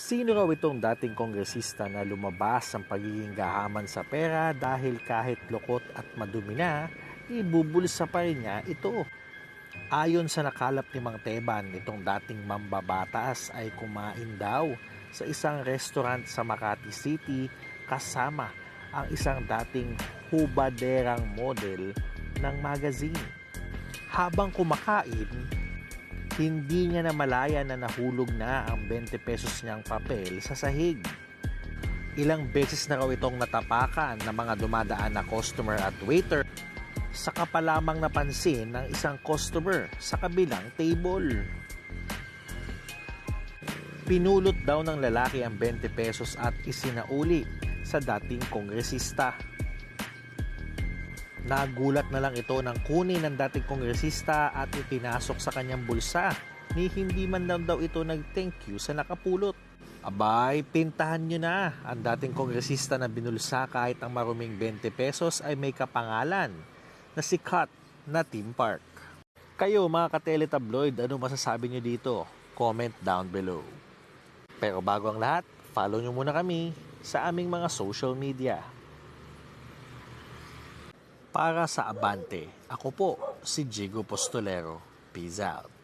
Sino raw itong dating kongresista na lumabas ang pagiging gahaman sa pera dahil kahit lukot at madumi na, ibubulsa pa rin niya ito. Ayon sa nakalap ni Mang Teban, itong dating mambabatas ay kumain daw sa isang restaurant sa Makati City kasama ang isang dating hubaderang model ng magazine. Habang kumakain, hindi niya na malaya na nahulog na ang 20 pesos niyang papel sa sahig. Ilang beses na raw itong natapakan ng mga dumadaan na customer at waiter saka pa napansin ng isang customer sa kabilang table. Pinulot daw ng lalaki ang 20 pesos at isinauli sa dating kongresista. Nagulat na lang ito ng kunin ng dating kongresista at ipinasok sa kanyang bulsa ni hindi man lang daw ito nag-thank you sa nakapulot. Abay, pintahan nyo na ang dating kongresista na binulsa kahit ang maruming 20 pesos ay may kapangalan na si Cut na Team Park. Kayo mga kateletabloid, ano masasabi nyo dito? Comment down below. Pero bago ang lahat, follow nyo muna kami sa aming mga social media. Para sa Abante, ako po si Jigo Postolero. Peace out.